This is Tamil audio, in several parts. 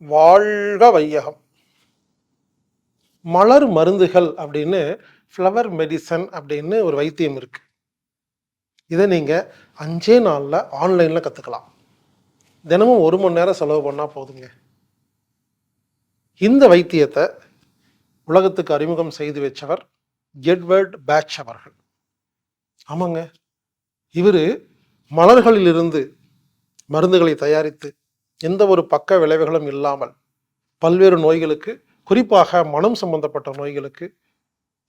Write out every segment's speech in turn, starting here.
வாழ்க வையகம். மலர் மருந்துகள் அப்படின்னு ஃப்ளவர் மெடிசன் அப்படின்னு ஒரு வைத்தியம் இருக்கு. இதை நீங்கள் அஞ்சே நாளில் ஆன்லைனில் கற்றுக்கலாம் தினமும் ஒரு மணி நேரம் செலவு பண்ணால் போதுங்க. இந்த வைத்தியத்தை உலகத்துக்கு அறிமுகம் செய்து வச்சவர் எட்வர்ட் பேட்ச் அவர்கள். ஆமாங்க. இவர் மலர்களிலிருந்து மருந்துகளை தயாரித்து எந்த ஒரு பக்க விளைவுகளும் இல்லாமல் பல்வேறு நோய்களுக்கு குறிப்பாக மனம் சம்பந்தப்பட்ட நோய்களுக்கு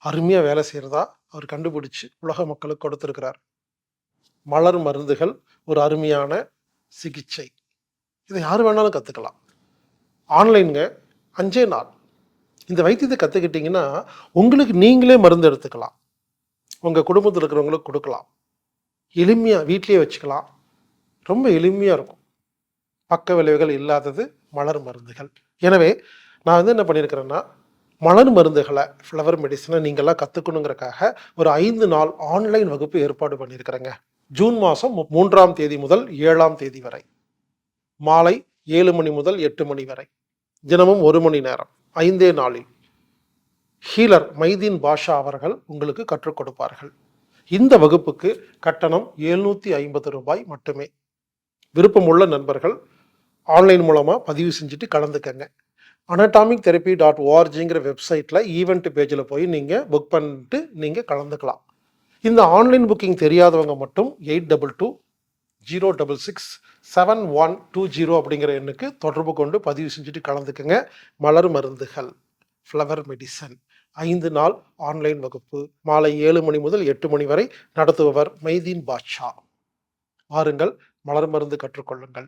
அருமையாக வேலை செய்கிறதா அவர் கண்டுபிடிச்சு உலக மக்களுக்கு கொடுத்துருக்கிறார். மலர் மருந்துகள் ஒரு அருமையான சிகிச்சை. இதை யார் வேணாலும் கற்றுக்கலாம் ஆன்லைனுங்க அஞ்சே நாள். இந்த வைத்தியத்தை கற்றுக்கிட்டிங்கன்னா உங்களுக்கு நீங்களே மருந்து எடுத்துக்கலாம். உங்கள் குடும்பத்தில் இருக்கிறவங்களுக்கு கொடுக்கலாம். எளிமையாக வீட்லேயே வச்சுக்கலாம். ரொம்ப எளிமையாக இருக்கும். பக்க விளைவுகள் இல்லாதது மலர் மருந்துகள். எனவே நான் வந்து என்ன பண்ணியிருக்கிறேன்னா மலர் மருந்துகளை ஃப்ளவர் மெடிசனை நீங்கள்லாம் கற்றுக்கணுங்கிறக்காக ஒரு ஐந்து நாள் ஆன்லைன் வகுப்பு ஏற்பாடு பண்ணியிருக்கிறேங்க. ஜூன் மாதம் மூன்றாம் தேதி முதல் ஏழாம் தேதி வரை. மாலை ஏழு மணி முதல் எட்டு மணி வரை. தினமும் ஒரு மணி நேரம் ஐந்தே நாளில். ஹீலர் மைதீன் பாஷா அவர்கள் உங்களுக்கு கற்றுக் கொடுப்பார்கள். இந்த வகுப்புக்கு கட்டணம் எழுநூற்றி ஐம்பது ரூபாய் மட்டுமே. விருப்பமுள்ள நண்பர்கள் ஆன்லைன் மூலமாக பதிவு செஞ்சுட்டு கலந்துக்கங்க. அனட்டாமிக் தெரப்பி டாட் ஓஆர்ஜிங்கிற வெப்சைட்டில் ஈவெண்ட் பேஜில் போய் நீங்கள் புக் பண்ணிட்டு நீங்கள் கலந்துக்கலாம். இந்த ஆன்லைன் புக்கிங் தெரியாதவங்க மட்டும் eight double two zero double six seven one two zero அப்படிங்கிற எண்ணுக்கு தொடர்பு கொண்டு பதிவு செஞ்சுட்டு கலந்துக்கங்க. மலர் மருந்துகள் ஃப்ளவர் மெடிசன் ஐந்து நாள் ஆன்லைன் வகுப்பு மாலை ஏழு மணி முதல் எட்டு மணி வரை நடத்துபவர் மைதீன் பாட்ஷா. வாருங்கள் மலர் மருந்து கற்றுக்கொள்ளுங்கள்.